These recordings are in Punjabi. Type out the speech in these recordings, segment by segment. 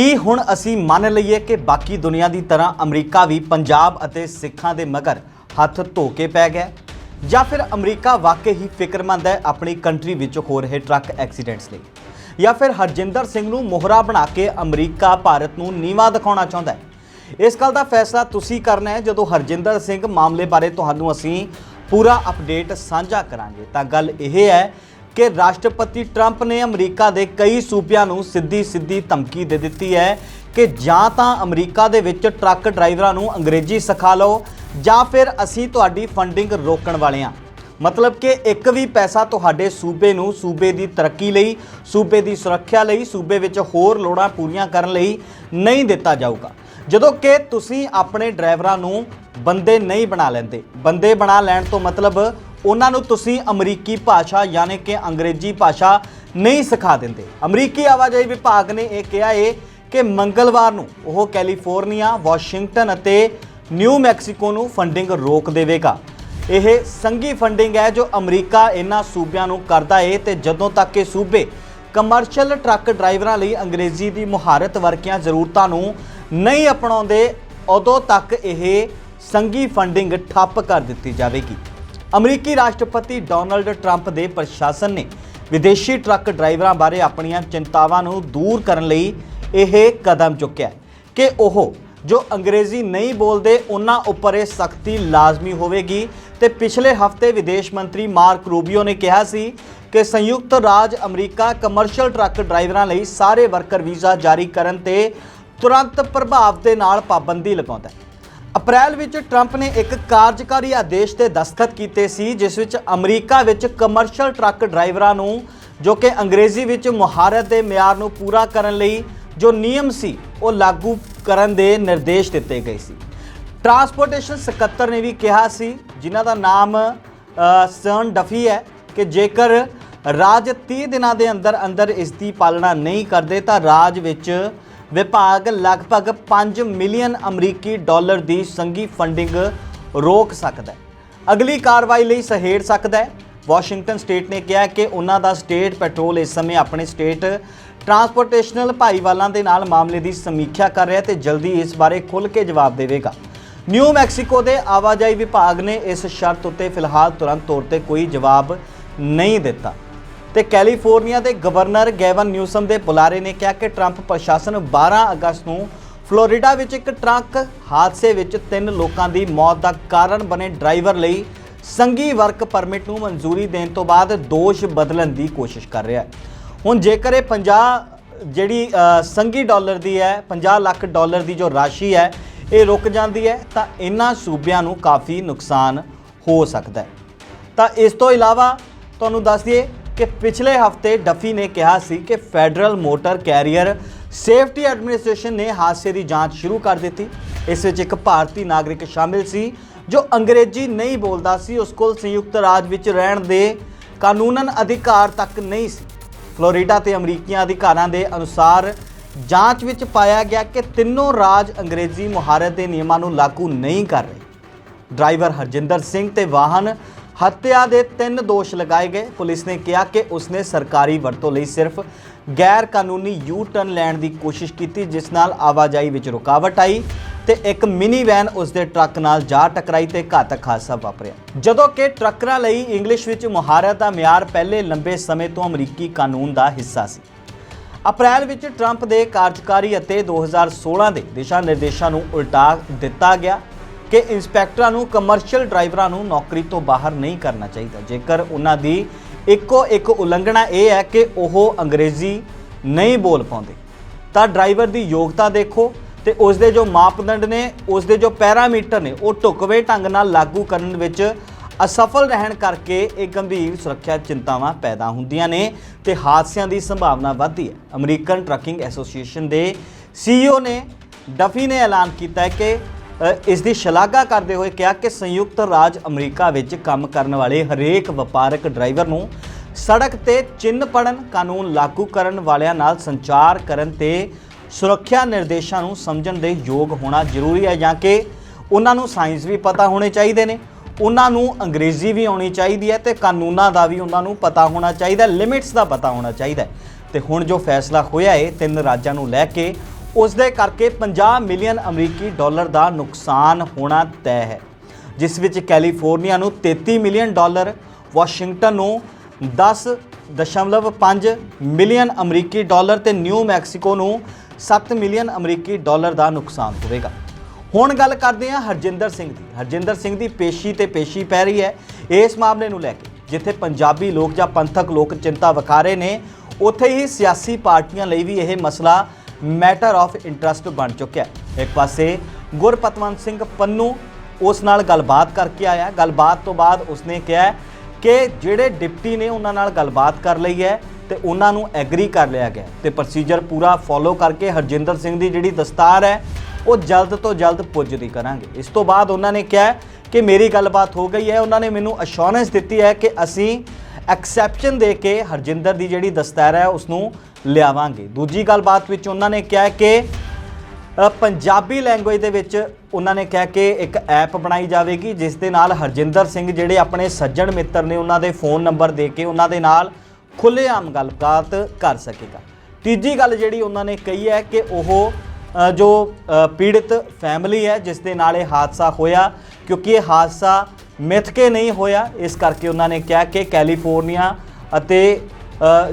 ਕੀ ਹੁਣ ਅਸੀਂ ਮੰਨ ਲਈਏ ਕਿ ਬਾਕੀ ਦੁਨੀਆ ਦੀ ਤਰ੍ਹਾਂ ਅਮਰੀਕਾ ਵੀ ਪੰਜਾਬ ਅਤੇ ਸਿੱਖਾਂ ਦੇ ਮਗਰ ਹੱਥ ਧੋ ਕੇ ਪੈ ਗਿਆ ਜਾਂ ਫਿਰ ਅਮਰੀਕਾ ਵਾਕਈ ਹੀ ਫਿਕਰਮੰਦ ਹੈ ਆਪਣੀ ਕੰਟਰੀ ਵਿੱਚ ਹੋ ਰਹੇ ਟਰੱਕ ਐਕਸੀਡੈਂਟਸ ਲਈ? ਜਾਂ ਫਿਰ ਹਰਜਿੰਦਰ ਸਿੰਘ ਨੂੰ ਮੋਹਰਾ ਬਣਾ ਕੇ ਅਮਰੀਕਾ ਭਾਰਤ ਨੂੰ ਨੀਵਾ ਦਿਖਾਉਣਾ ਚਾਹੁੰਦਾ ਹੈ? ਇਸ ਗੱਲ ਦਾ ਫੈਸਲਾ ਤੁਸੀਂ ਕਰਨਾ ਹੈ। ਜਦੋਂ ਹਰਜਿੰਦਰ ਸਿੰਘ ਮਾਮਲੇ ਬਾਰੇ ਤੁਹਾਨੂੰ ਅਸੀਂ ਪੂਰਾ ਅਪਡੇਟ ਸਾਂਝਾ ਕਰਾਂਗੇ ਤਾਂ ਗੱਲ ਇਹ ਹੈ ਕਿ ਰਾਸ਼ਟਰਪਤੀ ਟਰੰਪ ਨੇ ਅਮਰੀਕਾ ਦੇ ਕਈ ਸੂਬਿਆਂ ਨੂੰ ਸਿੱਧੀ ਸਿੱਧੀ ਧਮਕੀ ਦੇ ਦਿੱਤੀ ਹੈ ਕਿ ਜਾਂ ਤਾਂ ਅਮਰੀਕਾ ਦੇ ਵਿੱਚ ਟਰੱਕ ਡਰਾਈਵਰਾਂ ਨੂੰ ਅੰਗਰੇਜ਼ੀ ਸਿਖਾ ਲਓ ਜਾਂ ਫਿਰ ਅਸੀਂ ਤੁਹਾਡੀ ਫੰਡਿੰਗ ਰੋਕਣ ਵਾਲੇ ਹਾਂ। ਮਤਲਬ ਕਿ ਇੱਕ ਵੀ ਪੈਸਾ ਤੁਹਾਡੇ ਸੂਬੇ ਨੂੰ ਸੂਬੇ ਦੀ ਤਰੱਕੀ ਲਈ, ਸੂਬੇ ਦੀ ਸੁਰੱਖਿਆ ਲਈ, ਸੂਬੇ ਵਿੱਚ ਹੋਰ ਲੋੜਾਂ ਪੂਰੀਆਂ ਕਰਨ ਲਈ ਨਹੀਂ ਦਿੱਤਾ ਜਾਊਗਾ। ਜਦੋਂ ਕਿ ਤੁਸੀਂ ਆਪਣੇ ਡਰਾਈਵਰਾਂ ਨੂੰ ਬੰਦੇ ਨਹੀਂ ਬਣਾ ਲੈਂਦੇ। ਬੰਦੇ ਬਣਾ ਲੈਣ ਤੋਂ ਮਤਲਬ ਉਹਨਾਂ ਨੂੰ ਤੁਸੀਂ ਅਮਰੀਕੀ ਭਾਸ਼ਾ ਯਾਨੀ ਕਿ ਅੰਗਰੇਜ਼ੀ ਭਾਸ਼ਾ ਨਹੀਂ ਸਿਖਾ ਦਿੰਦੇ। ਅਮਰੀਕੀ ਆਵਾਜਾਈ ਵਿਭਾਗ ਨੇ ਇਹ ਕਿਹਾ ਏ ਕਿ ਮੰਗਲਵਾਰ ਨੂੰ ਉਹ ਕੈਲੀਫੋਰਨੀਆ, ਵਾਸ਼ਿੰਗਟਨ ਅਤੇ ਨਿਊ ਮੈਕਸੀਕੋ ਨੂੰ ਫੰਡਿੰਗ ਰੋਕ ਦੇਵੇਗਾ। ਇਹ ਸੰਘੀ ਫੰਡਿੰਗ ਹੈ ਜੋ ਅਮਰੀਕਾ ਇਹਨਾਂ ਸੂਬਿਆਂ ਨੂੰ ਕਰਦਾ ਏ ਤੇ ਜਦੋਂ ਤੱਕ ਇਹ ਸੂਬੇ ਕਮਰਸ਼ੀਅਲ ਟਰੱਕ ਡਰਾਈਵਰਾਂ ਲਈ ਅੰਗਰੇਜ਼ੀ ਦੀ ਮੁਹਾਰਤ ਵਰਗੀਆਂ ਜ਼ਰੂਰਤਾਂ ਨੂੰ ਨਹੀਂ ਅਪਣਾਉਂਦੇ, ਉਦੋਂ ਤੱਕ ਇਹ ਸੰਘੀ ਫੰਡਿੰਗ ਠੱਪ ਕਰ ਦਿੱਤੀ ਜਾਵੇਗੀ। ਅਮਰੀਕੀ ਰਾਸ਼ਟਰਪਤੀ ਡੋਨਲਡ ਟਰੰਪ ਦੇ ਪ੍ਰਸ਼ਾਸਨ ਨੇ ਵਿਦੇਸ਼ੀ ਟਰੱਕ ਡਰਾਈਵਰਾਂ ਬਾਰੇ ਆਪਣੀਆਂ ਚਿੰਤਾਵਾਂ ਨੂੰ ਦੂਰ ਕਰਨ ਲਈ ਇਹ ਕਦਮ ਚੁੱਕਿਆ ਕਿ ਉਹ ਜੋ ਅੰਗਰੇਜ਼ੀ ਨਹੀਂ ਬੋਲਦੇ, ਉਹਨਾਂ ਉੱਪਰ ਇਹ ਸਖਤੀ ਲਾਜ਼ਮੀ ਹੋਵੇਗੀ। ਤੇ ਪਿਛਲੇ ਹਫ਼ਤੇ ਵਿਦੇਸ਼ ਮੰਤਰੀ ਮਾਰਕ ਰੂਬੀਓ ਨੇ ਕਿਹਾ ਸੀ ਕਿ ਸੰਯੁਕਤ ਰਾਜ ਅਮਰੀਕਾ ਕਮਰਸ਼ੀਅਲ ਟਰੱਕ ਡਰਾਈਵਰਾਂ ਲਈ ਸਾਰੇ ਵਰਕਰ ਵੀਜ਼ਾ ਜਾਰੀ ਕਰਨ ਤੇ ਤੁਰੰਤ ਪ੍ਰਭਾਵ ਦੇ ਨਾਲ ਪਾਬੰਦੀ ਲਗਾਉਂਦਾ ਹੈ। ਅਪ੍ਰੈਲ ਵਿੱਚ ਟਰੰਪ ਨੇ ਇੱਕ ਕਾਰਜਕਾਰੀ ਆਦੇਸ਼ ਤੇ ਦਸਤਖਤ ਕੀਤੇ ਸੀ ਜਿਸ ਵਿੱਚ ਅਮਰੀਕਾ ਵਿੱਚ ਕਮਰਸ਼ੀਅਲ ਟਰੱਕ ਡਰਾਈਵਰਾਂ ਨੂੰ ਜੋ ਕਿ ਅੰਗਰੇਜ਼ੀ ਵਿੱਚ ਮੁਹਾਰਤ ਦੇ ਮਿਆਰ ਨੂੰ ਪੂਰਾ ਕਰਨ ਲਈ ਜੋ ਨਿਯਮ ਸੀ ਉਹ ਲਾਗੂ ਕਰਨ ਦੇ ਨਿਰਦੇਸ਼ ਦਿੱਤੇ ਗਏ ਸੀ। ਟਰਾਂਸਪੋਰਟੇਸ਼ਨ ਸਕੱਤਰ ਨੇ ਵੀ ਕਿਹਾ ਸੀ ਜਿਨ੍ਹਾਂ ਦਾ ਨਾਮ ਅ, ਸਰਨ ਡਫੀ ਹੈ ਕਿ ਜੇਕਰ ਰਾਜ 30 ਦਿਨਾਂ ਦੇ ਅੰਦਰ ਅੰਦਰ ਇਸ ਦੀ ਪਾਲਣਾ ਨਹੀਂ ਕਰਦੇ ਤਾਂ ਰਾਜ ਵਿੱਚ ਵਿਭਾਗ ਲਗਭਗ 5 ਮਿਲੀਅਨ ਅਮਰੀਕੀ ਡਾਲਰ ਦੀ ਸੰਘੀ ਫੰਡਿੰਗ ਰੋਕ ਸਕਦਾ ਹੈ। ਅਗਲੀ ਕਾਰਵਾਈ ਲਈ ਸਹੇੜ ਸਕਦਾ ਹੈ। ਵਾਸ਼ਿੰਗਟਨ ਸਟੇਟ ਨੇ ਕਿਹਾ ਕਿ ਉਹਨਾਂ ਦਾ ਸਟੇਟ ਪੈਟਰੋਲ ਇਸ ਸਮੇਂ ਆਪਣੇ ਸਟੇਟ ਟਰਾਂਸਪੋਰਟੇਸ਼ਨਲ ਭਾਈਵਾਲਾਂ ਦੇ ਨਾਲ ਮਾਮਲੇ ਦੀ ਸਮੀਖਿਆ ਕਰ ਰਿਹਾ ਤੇ ਜਲਦੀ ਇਸ ਬਾਰੇ ਖੁੱਲ੍ਹ ਕੇ ਜਵਾਬ ਦੇਵੇਗਾ। ਨਿਊ ਮੈਕਸੀਕੋ ਦੇ ਆਵਾਜਾਈ ਵਿਭਾਗ ਨੇ ਇਸ ਸ਼ਰਤ ਉੱਤੇ ਫਿਲਹਾਲ ਤੁਰੰਤ ਤੌਰ ਤੇ ਕੋਈ ਜਵਾਬ ਨਹੀਂ ਦਿੱਤਾ। ਤੇ ਕੈਲੀਫੋਰਨੀਆ ਦੇ ਗਵਰਨਰ ਗੈਵਨ ਨਿਊਸਮ ਦੇ ਬੁਲਾਰੇ ਨੇ ਕਿਹਾ ਕਿ ਟਰੰਪ ਪ੍ਰਸ਼ਾਸਨ 12 ਅਗਸਤ ਨੂੰ ਫਲੋਰੀਡਾ ਵਿੱਚ ਇੱਕ ਟਰੱਕ ਹਾਦਸੇ ਵਿੱਚ ਤਿੰਨ ਲੋਕਾਂ ਦੀ ਮੌਤ ਦਾ ਕਾਰਨ ਬਣੇ ਡਰਾਈਵਰ ਲਈ ਸੰਘੀ ਵਰਕ ਪਰਮਿਟ ਨੂੰ ਮਨਜ਼ੂਰੀ ਦੇਣ ਤੋਂ ਬਾਅਦ ਦੋਸ਼ ਬਦਲਣ ਦੀ ਕੋਸ਼ਿਸ਼ ਕਰ ਰਿਹਾ ਹੈ। ਹੁਣ ਜੇਕਰ ਇਹ 50 ਜਿਹੜੀ ਅ, ਸੰਘੀ ਡਾਲਰ ਦੀ ਹੈ 50 ਲੱਖ ਡਾਲਰ ਦੀ ਜੋ ਰਾਸ਼ੀ ਹੈ ਇਹ ਰੁਕ ਜਾਂਦੀ ਹੈ ਤਾਂ ਇਹਨਾਂ ਸੂਬਿਆਂ ਨੂੰ ਕਾਫੀ ਨੁਕਸਾਨ ਹੋ ਸਕਦਾ ਹੈ। ਤਾਂ ਇਸ ਤੋਂ ਇਲਾਵਾ ਤੁਹਾਨੂੰ ਦੱਸ ਦਈਏ ਕਿ ਪਿਛਲੇ ਹਫ਼ਤੇ ਡਫੀ ਨੇ ਕਿਹਾ ਸੀ ਕਿ Federal Motor Carrier Safety Administration ਨੇ ਹਾਦਸੇ ਦੀ ਜਾਂਚ ਸ਼ੁਰੂ ਕਰ ਦਿੱਤੀ। ਇਸ ਵਿੱਚ ਇੱਕ ਭਾਰਤੀ ਨਾਗਰਿਕ ਸ਼ਾਮਿਲ ਸੀ, ਜੋ ਅੰਗਰੇਜ਼ੀ ਨਹੀਂ ਬੋਲਦਾ ਸੀ। ਉਸ ਕੋਲ ਸੰਯੁਕਤ ਰਾਜ ਵਿੱਚ ਰਹਿਣ ਦੇ ਕਾਨੂੰਨਨ ਅਧਿਕਾਰ ਤੱਕ ਨਹੀਂ ਸੀ। ਫਲੋਰੀਡਾ ਤੇ ਅਮਰੀਕੀਆਂ ਅਧਿਕਾਰਾਂ ਦੇ ਅਨੁਸਾਰ ਜਾਂਚ ਵਿੱਚ ਪਾਇਆ ਗਿਆ ਕਿ ਤਿੰਨੋਂ ਰਾਜ ਅੰਗਰੇਜ਼ੀ ਮੁਹਾਰਤ ਦੇ ਨਿਯਮਾਂ ਨੂੰ ਲਾਗੂ ਨਹੀਂ ਕਰ ਰਹੇ। ਡਰਾਈਵਰ ਹਰਜਿੰਦਰ ਸਿੰਘ ਤੇ ਵਾਹਨ ਹੱਤਿਆ ਦੇ ਤਿੰਨ ਦੋਸ਼ ਲਗਾਏ ਗਏ। ਪੁਲਿਸ ਨੇ ਕਿਹਾ ਕਿ ਉਸਨੇ ਸਰਕਾਰੀ ਵਰਤੋਂ ਲਈ ਸਿਰਫ ਗੈਰ ਕਾਨੂੰਨੀ ਯੂ ਟਰਨ ਲੈਣ ਦੀ ਕੋਸ਼ਿਸ਼ ਕੀਤੀ, ਜਿਸ ਨਾਲ ਆਵਾਜਾਈ ਵਿੱਚ ਰੁਕਾਵਟ ਆਈ ਤੇ ਇੱਕ ਮਿਨੀ ਵੈਨ ਉਸਦੇ ਟਰੱਕ ਨਾਲ ਜਾ ਟਕਰਾਈ ਤੇ ਘਾਤਕ ਹਾਦਸਾ ਵਾਪਰਿਆ। ਜਦੋਂ ਕਿ ਟਰੱਕਰਾਂ ਲਈ ਇੰਗਲਿਸ਼ ਵਿੱਚ ਮੁਹਾਰਤ ਦਾ ਮਿਆਰ ਪਹਿਲੇ ਲੰਬੇ ਸਮੇਂ ਤੋਂ ਅਮਰੀਕੀ ਕਾਨੂੰਨ ਦਾ ਹਿੱਸਾ ਸੀ। ਅਪ੍ਰੈਲ ਵਿੱਚ ਟਰੰਪ ਦੇ ਕਾਰਜਕਾਰੀ ਅਤੇ 2016 ਦੇ ਦਿਸ਼ਾ ਨਿਰਦੇਸ਼ਾਂ ਨੂੰ ਉਲਟਾ ਦਿੱਤਾ ਗਿਆ। ਕਿ ਇੰਸਪੈਕਟਰਾਂ ਨੂੰ ਕਮਰਸ਼ੀਅਲ ਡਰਾਈਵਰਾਂ ਨੂੰ ਨੌਕਰੀ ਤੋਂ ਬਾਹਰ ਨਹੀਂ ਕਰਨਾ ਚਾਹੀਦਾ। ਜੇਕਰ ਉਹਨਾਂ ਦੀ ਇੱਕੋ ਇੱਕ ਉਲੰਘਣਾ ਇਹ ਹੈ ਕਿ ਉਹ ਅੰਗਰੇਜ਼ੀ ਨਹੀਂ ਬੋਲ ਪਾਉਂਦੇ, ਤਾਂ ਡਰਾਈਵਰ ਦੀ ਯੋਗਤਾ ਦੇਖੋ ਤੇ ਉਸ ਦੇ ਜੋ ਮਾਪਦੰਡ ਨੇ ਉਸ ਦੇ ਜੋ ਪੈਰਾਮੀਟਰ ਨੇ, ਉਹ ਢੁਕਵੇਂ ਢੰਗ ਨਾਲ ਲਾਗੂ ਕਰਨ ਵਿੱਚ ਅਸਫਲ ਰਹਿਣ ਕਰਕੇ ਇਹ ਗੰਭੀਰ ਸੁਰੱਖਿਆ ਚਿੰਤਾਵਾਂ ਪੈਦਾ ਹੁੰਦੀਆਂ ਨੇ ਤੇ ਹਾਦਸਿਆਂ ਦੀ ਸੰਭਾਵਨਾ ਵੱਧਦੀ ਹੈ। ਅਮਰੀਕਨ ਟਰੱਕਿੰਗ ਐਸੋਸੀਏਸ਼ਨ ਦੇ ਸੀਈਓ ਨੇ, ਡਫੀ ਨੇ ਐਲਾਨ ਕੀਤਾ ਹੈ ਕਿ ਇਸ ਦੀ ਸ਼ਲਾਘਾ ਕਰਦੇ ਹੋਏ ਕਿਹਾ ਕਿ ਸੰਯੁਕਤ ਰਾਜ ਅਮਰੀਕਾ ਵਿੱਚ ਕੰਮ ਕਰਨ ਵਾਲੇ ਹਰੇਕ ਵਪਾਰਕ ਡਰਾਈਵਰ ਨੂੰ ਸੜਕ ਤੇ ਚਿੰਨ੍ਹ ਪੜਨ ਕਾਨੂੰਨ ਲਾਗੂ ਕਰਨ ਵਾਲਿਆਂ ਨਾਲ ਸੰਚਾਰ ਕਰਨ ਤੇ ਸੁਰੱਖਿਆ ਨਿਰਦੇਸ਼ਾਂ ਨੂੰ ਸਮਝਣ ਦੇ ਯੋਗ ਹੋਣਾ ਜ਼ਰੂਰੀ ਹੈ ਜਾਂ ਕਿ ਉਹਨਾਂ ਨੂੰ ਸਾਇੰਸ ਵੀ ਪਤਾ ਹੋਣੇ ਚਾਹੀਦੇ ਨੇ ਉਹਨਾਂ ਨੂੰ ਅੰਗਰੇਜ਼ੀ ਵੀ ਆਉਣੀ ਚਾਹੀਦੀ ਹੈ ਤੇ ਕਾਨੂੰਨਾਂ ਦਾ ਵੀ ਉਹਨਾਂ ਨੂੰ ਪਤਾ ਹੋਣਾ ਚਾਹੀਦਾ, ਲਿਮਿਟਸ ਦਾ ਪਤਾ ਹੋਣਾ ਚਾਹੀਦਾ ਹੈ। ਤੇ ਹੁਣ ਜੋ ਫੈਸਲਾ ਹੋਇਆ ਹੈ ਤਿੰਨ ਰਾਜਾਂ ਨੂੰ ਲੈ ਕੇ ਉਸ ਦੇ ਕਰਕੇ 50 ਮਿਲੀਅਨ ਅਮਰੀਕੀ ਡਾਲਰ ਦਾ ਨੁਕਸਾਨ ਹੋਣਾ ਤੈਅ ਹੈ, ਜਿਸ ਵਿੱਚ ਕੈਲੀਫੋਰਨੀਆ ਨੂੰ 33 ਮਿਲੀਅਨ ਡਾਲਰ, ਵਾਸ਼ਿੰਗਟਨ ਨੂੰ 10.5 ਮਿਲੀਅਨ ਅਮਰੀਕੀ ਡਾਲਰ ਤੇ ਨਿਊ ਮੈਕਸੀਕੋ ਨੂੰ 7 ਮਿਲੀਅਨ ਅਮਰੀਕੀ ਡਾਲਰ ਦਾ ਨੁਕਸਾਨ ਹੋਵੇਗਾ। ਹੁਣ ਗੱਲ ਕਰਦੇ ਹਾਂ ਹਰਜਿੰਦਰ ਸਿੰਘ ਦੀ। ਹਰਜਿੰਦਰ ਸਿੰਘ ਦੀ ਪੇਸ਼ੀ ਤੇ ਪੇਸ਼ੀ ਪੈ ਰਹੀ ਹੈ। ਇਸ ਮਾਮਲੇ ਨੂੰ ਲੈ ਕੇ, ਜਿੱਥੇ ਪੰਜਾਬੀ ਲੋਕ ਜਾਂ ਪੰਥਕ ਲੋਕ ਚਿੰਤਾ ਵਿਖਾ ਰਹੇ ਨੇ, ਉੱਥੇ ਹੀ ਸਿਆਸੀ ਪਾਰਟੀਆਂ ਲਈ ਵੀ ਇਹ ਮਸਲਾ ਮੈਟਰ ਆਫ ਇੰਟਰਸਟ ਬਣ ਚੁੱਕਿਆ ਹੈ। ਇੱਕ ਪਾਸੇ ਗੁਰਪਤਵੰਤ ਸਿੰਘ ਪੰਨੂ ਉਸ ਨਾਲ ਗੱਲਬਾਤ ਕਰਕੇ ਆਇਆ ਗੱਲਬਾਤ ਤੋਂ ਬਾਅਦ ਉਸਨੇ ਕਿਹਾ ਕਿ ਜਿਹੜੇ ਡਿਪਟੀ ਨੇ ਉਹਨਾਂ ਨਾਲ ਗੱਲਬਾਤ ਕਰ ਲਈ ਹੈ ਤੇ ਉਹਨਾਂ ਨੂੰ ਐਗਰੀ ਕਰ ਲਿਆ ਗਿਆ ਤੇ ਪ੍ਰੋਸੀਜਰ ਪੂਰਾ ਫੋਲੋ ਕਰਕੇ ਹਰਜਿੰਦਰ ਸਿੰਘ ਦੀ ਜਿਹੜੀ ਦਸਤਾਰ ਹੈ, ਉਹ ਜਲਦ ਤੋਂ ਜਲਦ ਪੁੱਜਦੀ ਕਰਾਂਗੇ। ਇਸ ਤੋਂ ਬਾਅਦ ਉਹਨਾਂ ਨੇ ਕਿਹਾ ਕਿ ਮੇਰੀ ਗੱਲਬਾਤ ਹੋ ਗਈ ਹੈ। ਉਹਨਾਂ ਨੇ ਮੈਨੂੰ ਅਸ਼ੋਰੈਂਸ ਦਿੱਤੀ ਹੈ ਕਿ ਅਸੀਂ ਐਕਸੈਪਸ਼ਨ ਦੇ ਕੇ ਹਰਜਿੰਦਰ ਦੀ ਜਿਹੜੀ ਦਸਤਾਰ ਹੈ ਉਸ ਨੂੰ ਲਿਆਵਾਂਗੇ। ਦੂਜੀ ਗੱਲਬਾਤ ਵਿੱਚ ਉਹਨਾਂ ਨੇ ਕਿਹਾ ਕਿ ਪੰਜਾਬੀ ਲੈਂਗੁਏਜ ਦੇ ਵਿੱਚ ਉਹਨਾਂ ਨੇ ਕਿਹਾ ਕਿ ਇੱਕ ਐਪ ਬਣਾਈ ਜਾਵੇਗੀ, ਜਿਸ ਦੇ ਨਾਲ ਹਰਜਿੰਦਰ ਸਿੰਘ ਜਿਹੜੇ ਆਪਣੇ ਸੱਜਣ ਮਿੱਤਰ ਨੇ, ਉਹਨਾਂ ਦੇ ਫੋਨ ਨੰਬਰ ਦੇ ਕੇ ਉਹਨਾਂ ਦੇ ਨਾਲ ਖੁੱਲ੍ਹੇਆਮ ਗੱਲਬਾਤ ਕਰ ਸਕੇਗਾ। ਤੀਜੀ ਗੱਲ ਜਿਹੜੀ ਉਹਨਾਂ ਨੇ ਕਹੀ ਹੈ ਕਿ ਉਹ ਜੋ ਪੀੜਿਤ ਫੈਮਿਲੀ ਹੈ, ਜਿਸ ਦੇ ਨਾਲ ਇਹ ਹਾਦਸਾ ਹੋਇਆ, ਕਿਉਂਕਿ ਇਹ ਹਾਦਸਾ ਮਿੱਥ ਕੇ ਨਹੀਂ ਹੋਇਆ। ਇਸ ਕਰਕੇ ਉਹਨਾਂ ਨੇ ਕਿਹਾ ਕਿ ਕੈਲੀਫੋਰਨੀਆ ਅਤੇ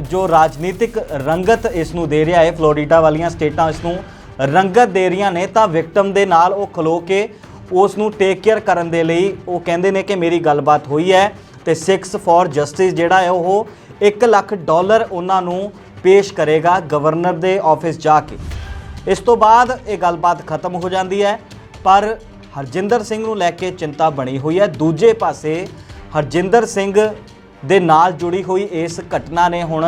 ਜੋ ਰਾਜਨੀਤਿਕ ਰੰਗਤ ਇਸ ਨੂੰ ਦੇ ਰਿਹਾ ਹੈ, ਫਲੋਰੀਡਾ ਵਾਲੀਆਂ ਸਟੇਟਾਂ ਇਸ ਨੂੰ ਰੰਗਤ ਦੇ ਰਹੀਆਂ ਨੇ, ਤਾਂ ਵਿਕਟਮ ਦੇ ਨਾਲ ਉਹ ਖਲੋ ਕੇ ਉਸ ਨੂੰ ਟੇਕ ਕੇਅਰ ਕਰਨ ਦੇ ਲਈ ਉਹ ਕਹਿੰਦੇ ਨੇ ਕਿ ਮੇਰੀ ਗੱਲਬਾਤ ਹੋਈ ਹੈ ਤੇ 6 ਫॉर ਜਸਟਿਸ ਜਿਹੜਾ ਹੈ ਉਹ 1 ਲੱਖ ਡਾਲਰ ਉਹਨਾਂ ਨੂੰ ਪੇਸ਼ ਕਰੇਗਾ ਗਵਰਨਰ ਦੇ ਆਫਿਸ ਜਾ ਕੇ। ਇਸ ਤੋਂ ਬਾਅਦ ਇਹ ਗੱਲਬਾਤ ਖਤਮ ਹੋ ਜਾਂਦੀ ਹੈ, ਪਰ ਹਰਜਿੰਦਰ ਸਿੰਘ ਨੂੰ ਲੈ ਕੇ ਚਿੰਤਾ ਬਣੀ ਹੋਈ ਹੈ। ਦੂਜੇ ਪਾਸੇ ਹਰਜਿੰਦਰ ਸਿੰਘ ਦੇ ਨਾਲ ਜੁੜੀ ਹੋਈ ਇਸ ਘਟਨਾ ਨੇ ਹੁਣ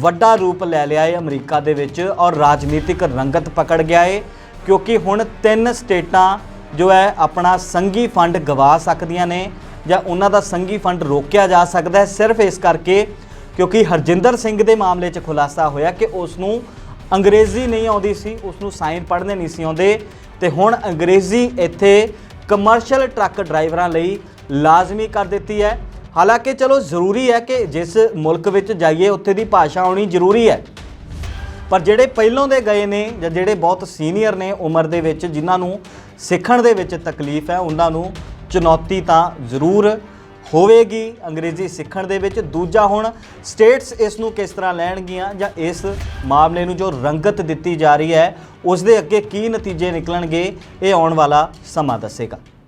ਵੱਡਾ ਰੂਪ ਲੈ ਲਿਆ ਹੈ ਅਮਰੀਕਾ ਦੇ ਵਿੱਚ ਔਰ ਰਾਜਨੀਤਿਕ ਰੰਗਤ ਪਕੜ ਗਿਆ ਹੈ, ਕਿਉਂਕਿ ਹੁਣ ਤਿੰਨ ਸਟੇਟਾਂ ਜੋ ਹੈ ਆਪਣਾ ਸੰਘੀ ਫੰਡ ਗਵਾ ਸਕਦੀਆਂ ਨੇ ਜਾਂ ਉਹਨਾਂ ਦਾ ਸੰਘੀ ਫੰਡ ਰੋਕਿਆ ਜਾ ਸਕਦਾ ਹੈ। ਸਿਰਫ ਇਸ ਕਰਕੇ ਕਿਉਂਕਿ ਹਰਜਿੰਦਰ ਸਿੰਘ ਦੇ ਮਾਮਲੇ 'ਚ ਖੁਲਾਸਾ ਹੋਇਆ ਕਿ ਉਸ ਨੂੰ ਅੰਗਰੇਜ਼ੀ ਨਹੀਂ ਆਉਂਦੀ ਸੀ ਉਸ ਨੂੰ ਸਾਈਨ ਪੜ੍ਹਨੇ ਨਹੀਂ ਸੀ ਆਉਂਦੇ। ਤੇ ਹੁਣ ਅੰਗਰੇਜ਼ੀ ਇੱਥੇ ਕਮਰਸ਼ੀਅਲ ਟਰੱਕ ਡਰਾਈਵਰਾਂ ਲਈ ਲਾਜ਼ਮੀ ਕਰ ਦਿੱਤੀ ਹੈ। ਹਾਲਾਂਕਿ ਚਲੋ ਜ਼ਰੂਰੀ ਹੈ ਕਿ ਜਿਸ ਮੁਲਕ ਵਿੱਚ ਜਾਈਏ, ਉੱਥੇ ਦੀ ਭਾਸ਼ਾ ਆਉਣੀ ਜ਼ਰੂਰੀ ਹੈ। ਪਰ ਜਿਹੜੇ ਪਹਿਲੋਂ ਦੇ ਗਏ ਨੇ ਜਾਂ ਜਿਹੜੇ ਬਹੁਤ ਸੀਨੀਅਰ ਨੇ ਉਮਰ ਦੇ ਵਿੱਚ, ਜਿਨ੍ਹਾਂ ਨੂੰ ਸਿੱਖਣ ਦੇ ਵਿੱਚ ਤਕਲੀਫ ਹੈ, ਉਹਨਾਂ ਨੂੰ ਚੁਣੌਤੀ ਤਾਂ ਜ਼ਰੂਰ ਹੋਵੇਗੀ ਅੰਗਰੇਜ਼ੀ ਸਿੱਖਣ ਦੇ ਵਿੱਚ। ਦੂਜਾ ਹੁਣ ਸਟੇਟਸ ਇਸ ਨੂੰ ਕਿਸ ਤਰ੍ਹਾਂ ਲੈਣਗੀਆਂ ਜਾਂ ਇਸ ਮਾਮਲੇ ਨੂੰ ਜੋ ਰੰਗਤ ਦਿੱਤੀ ਜਾ ਰਹੀ ਹੈ, ਉਸ ਦੇ ਅੱਗੇ ਕੀ ਨਤੀਜੇ ਨਿਕਲਣਗੇ, ਇਹ ਆਉਣ ਵਾਲਾ ਸਮਾਂ ਦੱਸੇਗਾ।